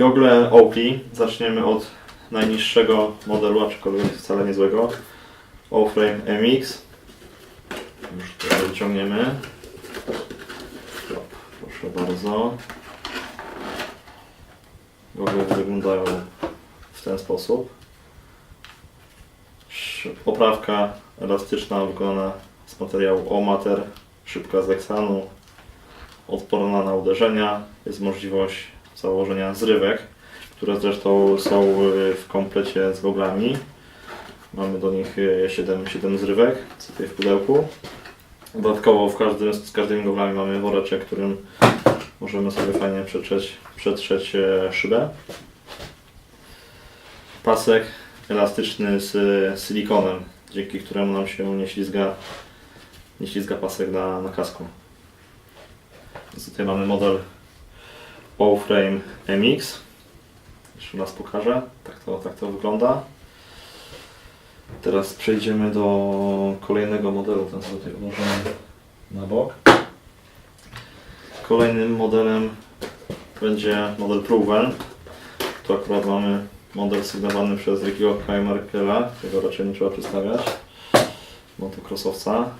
Gogle Oakley. Zaczniemy od najniższego modelu, aczkolwiek wcale niezłego. O-Frame MX. Już to wyciągniemy. Proszę bardzo. Gogle wyglądają w ten sposób. Sz- Oprawka elastyczna wykonana z materiału O-Mater, szybka z Lexanu, odporna na uderzenia. Jest możliwość założenia zrywek, które zresztą są y, w komplecie z goglami. Mamy do nich 7, 7 zrywek tutaj w pudełku. Dodatkowo w każdym, z każdymi goglami mamy woreczek, którym możemy sobie fajnie przetrzeć, przetrzeć e, szybę. Pasek elastyczny z e, silikonem, dzięki któremu nam się nie ślizga, nie ślizga pasek na, na kasku. Tutaj mamy model O-Frame MX. Jeszcze raz pokażę. Tak to, tak to wygląda. Teraz przejdziemy do kolejnego modelu. Ten sobie tutaj odłożymy na bok. Kolejnym modelem będzie model Proven. Tu akurat mamy model sygnowany przez Rickiego Kajmarkela, którego raczej nie trzeba przedstawiać. Motocrossowca.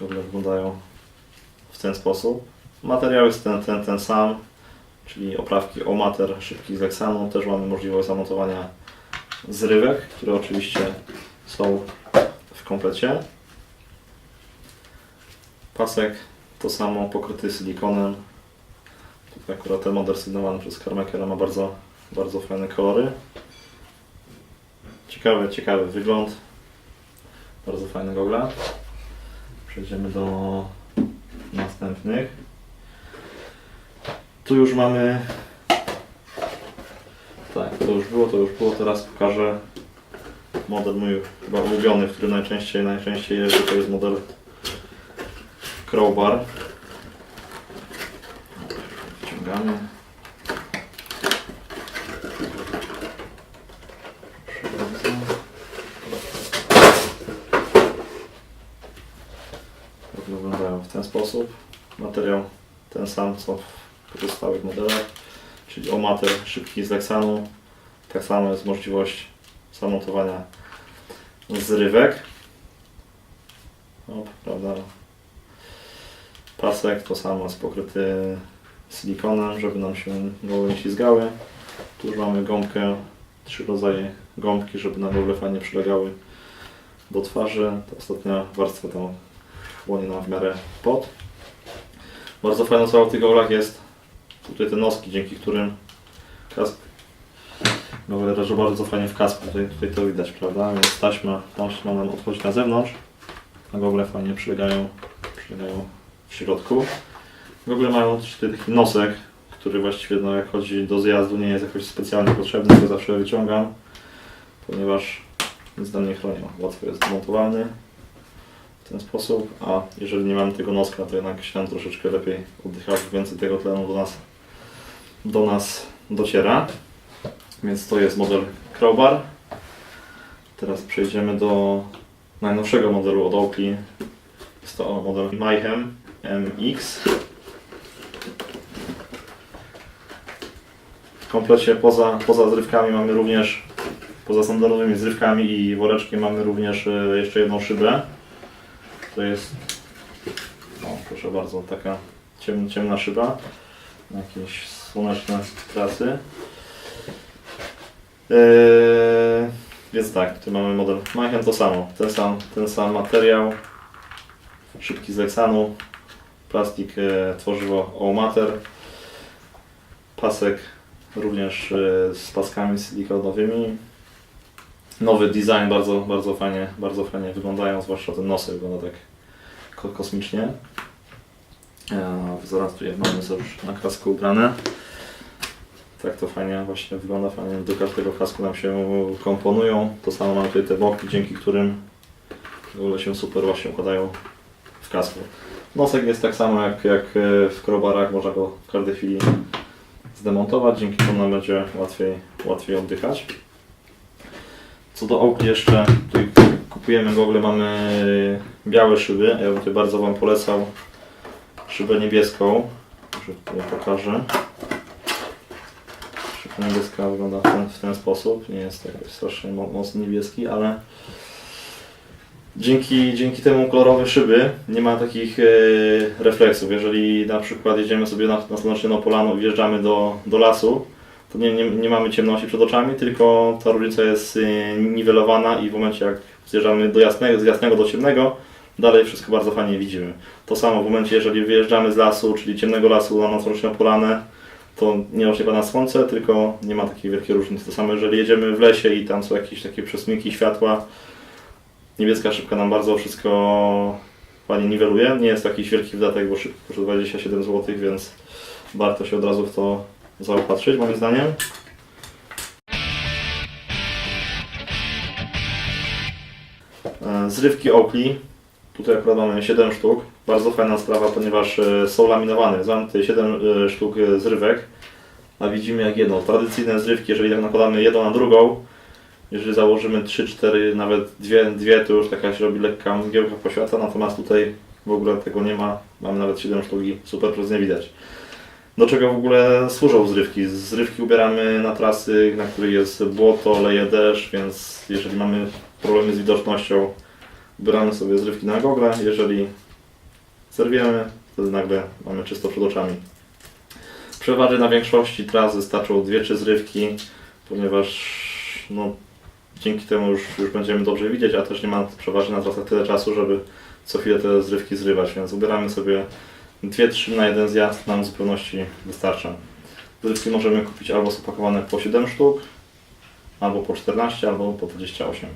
Gogle wyglądają w ten sposób. Materiał jest ten, ten, ten sam, czyli oprawki Omater szybki z Lexanu. Też mamy możliwość zamontowania zrywek, które oczywiście są w komplecie. Pasek to samo pokryty silikonem. Tutaj akurat ten model sygnowany przez Carmakera ma bardzo, bardzo fajne kolory. Ciekawy, ciekawy wygląd. Bardzo fajne gogla. Przejdziemy do następnych. Tu już mamy. Tak, to już było, to już było. Teraz pokażę model mój chyba ulubiony, w którym najczęściej, najczęściej jeżdżę. To jest model Crowbar. Bardzo. Tak wyglądają w ten sposób. Materiał ten sam co pozostałych modelach, czyli omater szybki z Lexanu. Tak samo jest możliwość zamontowania zrywek. O, prawda? Pasek to samo jest pokryty silikonem, żeby nam się goły nie ślizgały. Tu już mamy gąbkę, trzy rodzaje gąbki, żeby nam gogle fajnie przylegały do twarzy. Ta ostatnia warstwa tam chłonie nam w miarę pot. Bardzo fajną sprawą w tych jest tutaj te noski, dzięki którym kask gogle leży bardzo fajnie w kasku. Tutaj, tutaj to widać, prawda? Więc taśma, taśma nam odchodzi na zewnątrz, a gogle fajnie przylegają, przylegają w środku. Gogle mają też tutaj taki nosek, który właściwie no, jak chodzi do zjazdu nie jest jakoś specjalnie potrzebny, go zawsze wyciągam, ponieważ nic nam nie chronią. Łatwo jest zmontowany w ten sposób, a jeżeli nie mamy tego noska, to jednak się troszeczkę lepiej oddycha, więcej tego tlenu do nas, do nas dociera. Więc to jest model Crowbar. Teraz przejdziemy do najnowszego modelu od Oakley. Jest to model Mayhem MX. W komplecie poza, poza zrywkami mamy również, poza standardowymi zrywkami i woreczkiem mamy również e, jeszcze jedną szybę. To jest, o proszę bardzo, taka ciem, ciemna szyba. Jakieś słoneczne trasy. Eee, więc tak, tu mamy model Mayhem to samo, ten sam, ten sam materiał, szybki z Lexanu, plastik, e, tworzywo O-Mater, pasek również e, z paskami silikonowymi. Nowy design, bardzo, bardzo fajnie, bardzo fajnie wyglądają, zwłaszcza ten nosy wygląda tak ko- kosmicznie. E, zaraz tu je mamy sobie już na kasku ubrane. Tak to fajnie właśnie wygląda, fajnie do każdego kasku nam się komponują. To samo mamy tutaj te boki, dzięki którym w ogóle się super właśnie układają w kasku. Nosek jest tak samo jak, jak e, w krobarach, można go w każdej chwili zdemontować, dzięki temu nam będzie łatwiej, łatwiej oddychać. Co do Oakley jeszcze, tutaj kupujemy gogle, mamy białe szyby, ja bym tutaj bardzo Wam polecał szybę niebieską, może tutaj pokażę. Niebieska wygląda w ten, w ten sposób. Nie jest jakoś strasznie mo- mocno niebieski, ale dzięki, dzięki temu kolorowe szyby nie ma takich e, refleksów. Jeżeli na przykład jedziemy sobie na, na słoneczną polaną i wjeżdżamy do, do lasu, to nie, nie, nie mamy ciemności przed oczami, tylko ta różnica jest e, niwelowana i w momencie jak zjeżdżamy do jasnego, z jasnego do ciemnego, dalej wszystko bardzo fajnie widzimy. To samo w momencie, jeżeli wyjeżdżamy z lasu, czyli ciemnego lasu na nocoroczną polanę, to nie oświeca nas słońce, tylko nie ma takiej wielkiej różnicy. To samo, jeżeli jedziemy w lesie i tam są jakieś takie przesmyki światła, niebieska szybka nam bardzo wszystko fajnie niweluje. Nie jest to jakiś wielki wydatek, bo szybko kosztuje 27 zł, więc warto się od razu w to zaopatrzyć, moim zdaniem. E, Zrywki Oakley. Tutaj akurat mamy 7 sztuk. Bardzo fajna sprawa, ponieważ e, są laminowane. Mamy tutaj 7 e, sztuk e, zrywek, a widzimy jak jedno. Tradycyjne zrywki, jeżeli tak nakładamy jedną na drugą, jeżeli założymy 3, 4, nawet dwie, dwie to już taka się robi lekka mgiełka poświata, natomiast tutaj w ogóle tego nie ma. Mamy nawet 7 sztuk i super nie widać. Do czego w ogóle służą zrywki? Zrywki ubieramy na trasy, na których jest błoto, leje deszcz, więc jeżeli mamy problemy z widocznością, ubieramy sobie zrywki na gogle. Jeżeli zerwiemy, wtedy nagle mamy czysto przed oczami. Przeważnie na większości tras wystarczą dwie czy zrywki, ponieważ no, dzięki temu już, już będziemy dobrze widzieć, a też nie ma przeważnie na trasach tyle czasu, żeby co chwilę te zrywki zrywać, więc ubieramy sobie dwie, trzy na jeden zjazd, nam w zupełności wystarcza. Zrywki możemy kupić albo opakowane po 7 sztuk, albo po 14, albo po 28.